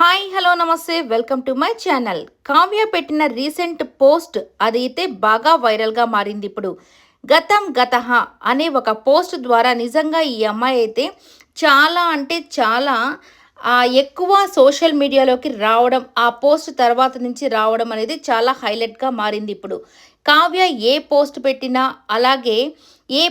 Hi hello నమస్తే welcome to my channel. Kavya పెట్టిన recent post అదైతే బాగా వైరల్గా మారింది ఇప్పుడు. గతం గతహ అనే ఒక పోస్ట్ ద్వారా నిజంగా ఈ అమ్మాయి అయితే చాలా అంటే చాలా ఎక్కువ సోషల్ మీడియాలోకి రావడం ఆ పోస్ట్ తర్వాత నుంచి రావడం అనేది చాలా హైలైట్గా మారింది ఇప్పుడు. కావ్య ఏ పోస్ట్ పెట్టినా అలాగే ఏ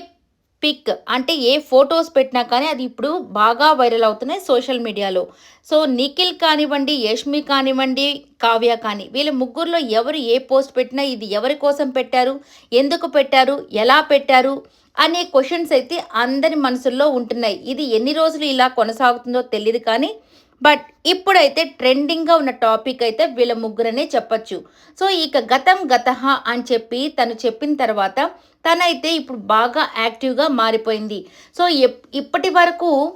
పిక్ అంటే ఏ ఫొటోస్ పెట్టినా కానీ అది ఇప్పుడు బాగా వైరల్ అవుతున్నాయి సోషల్ మీడియాలో. సో నిఖిల్ కానివ్వండి యష్మి కానివ్వండి కావ్య కానీ వీళ్ళ ముగ్గురులో ఎవరు ఏ పోస్ట్ పెట్టినా ఇది ఎవరి కోసం పెట్టారు ఎందుకు పెట్టారు ఎలా పెట్టారు అనే క్వశ్చన్స్ అయితే అందరి మనసుల్లో ఉంటున్నాయి. ఇది ఎన్ని రోజులు ఇలా కొనసాగుతుందో తెలియదు కానీ బట్ ఇప్పుడైతే ట్రెండింగ్గా ఉన్న టాపిక్ అయితే వీళ్ళ ముగ్గురనే చెప్పచ్చు. సో ఇక గతం గతహ అని చెప్పి తను చెప్పిన తర్వాత తనైతే ఇప్పుడు బాగా యాక్టివ్గా మారిపోయింది. సో ఎప్- ఇప్పటి వరకు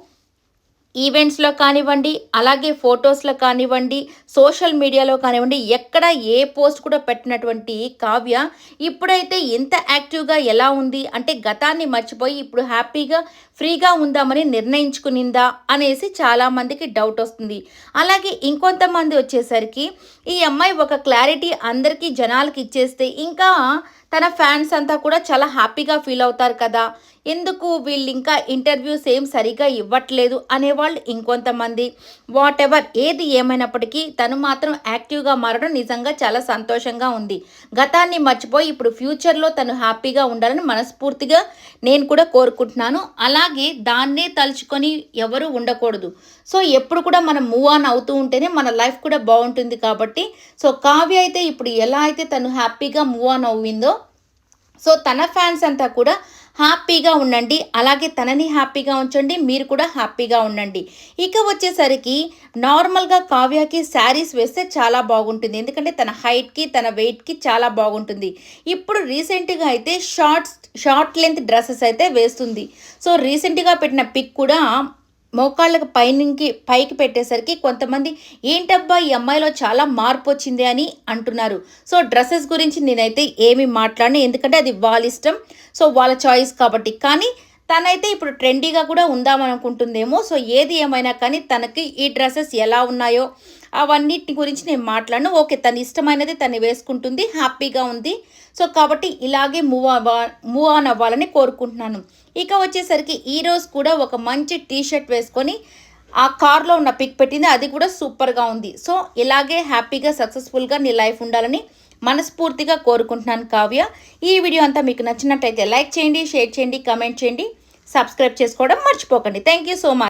ఈవెంట్స్లో కానివ్వండి అలాగే ఫొటోస్లో కానివ్వండి సోషల్ మీడియాలో కానివ్వండి ఎక్కడ ఏ పోస్ట్ కూడా పెట్టినటువంటి కావ్య ఇప్పుడైతే ఎంత యాక్టివ్గా ఎలా ఉంది? అంటే గతాన్ని మర్చిపోయి ఇప్పుడు హ్యాపీగా ఫ్రీగా ఉందామని నిర్ణయించుకునిందా అనేసి చాలామందికి డౌట్ వస్తుంది. అలాగే ఇంకొంతమంది వచ్చేసరికి ఈ అమ్మాయి ఒక క్లారిటీ అందరికీ జనాలకి ఇచ్చేస్తే ఇంకా తన ఫ్యాన్స్ అంతా కూడా చాలా హ్యాపీగా ఫీల్ అవుతారు కదా. ఎందుకు వీళ్ళు ఇంకా ఇంటర్వ్యూస్ ఏం సరిగా ఇవ్వట్లేదు అనేవాళ్ళు ఇంకొంతమంది. వాట్ ఎవర్ ఏది ఏమైనప్పటికీ తను మాత్రం యాక్టివ్గా మారడం నిజంగా చాలా సంతోషంగా ఉంది. గతాన్ని మర్చిపోయి ఇప్పుడు ఫ్యూచర్లో తను హ్యాపీగా ఉండాలని మనస్ఫూర్తిగా నేను కూడా కోరుకుంటున్నాను. అలాగే దాన్నే తలుచుకొని ఎవరు ఉండకూడదు. సో ఎప్పుడు కూడా మనం మూవ్ ఆన్ అవుతూ ఉంటేనే మన లైఫ్ కూడా బాగుంటుంది కాబట్టి. సో కావ్య అయితే ఇప్పుడు ఎలా అయితే తను హ్యాపీగా మూవ్ ఆన్ అవ్విందో సో తన ఫ్యాన్స్ అంతా కూడా హ్యాపీగా ఉండండి. అలాగే తనని హ్యాపీగా ఉంచండి. మీరు కూడా హ్యాపీగా ఉండండి. ఇక వచ్చేసరికి నార్మల్గా కావ్యకి శారీస్ వేస్తే చాలా బాగుంటుంది. ఎందుకంటే తన హైట్కి తన వెయిట్కి చాలా బాగుంటుంది. ఇప్పుడు రీసెంట్గా అయితే షార్ట్స్ షార్ట్ లెంత్ డ్రెస్సెస్ అయితే వేస్తుంది. సో రీసెంట్గా పెట్టిన పిక్ కూడా మోకాళ్ళకు పైనుంచి పైకి పెట్టేసరికి కొంతమంది ఏంటబ్బా ఈ అమ్మాయిలో చాలా మార్పు వచ్చింది అని అంటున్నారు. సో డ్రెస్సెస్ గురించి నేనైతే ఏమి మాట్లాడను ఎందుకంటే అది వాళ్ళ ఇష్టం. సో వాళ్ళ చాయిస్ కాబట్టి. కానీ తనైతే ఇప్పుడు ట్రెండీగా కూడా ఉందామనుకుంటుందేమో. సో ఏది ఏమైనా కానీ తనకి ఈ డ్రెస్సెస్ ఎలా ఉన్నాయో అవన్నిటి గురించి నేను మాట్లాడను. ఓకే తన ఇష్టమైనది తను వేసుకుంటుంది హ్యాపీగా ఉంది. సో కాబట్టి ఇలాగే మూవ్ అవ్వ మూవ్ ఆన్ అవ్వాలని కోరుకుంటున్నాను. ఇక వచ్చేసరికి ఈరోజు కూడా ఒక మంచి టీ షర్ట్ వేసుకొని ఆ కార్లో ఉన్న పిక్ పెట్టింది. అది కూడా సూపర్గా ఉంది. సో ఇలాగే హ్యాపీగా సక్సెస్ఫుల్గా నీ లైఫ్ ఉండాలని మనస్ఫూర్తిగా కోరుకుంటున్నాను కావ్య. ఈ వీడియో అంతా మీకు నచ్చినట్టయితే లైక్ చేయండి షేర్ చేయండి కమెంట్ చేయండి. సబ్స్క్రైబ్ చేసుకోవడం మర్చిపోకండి. Thank you so much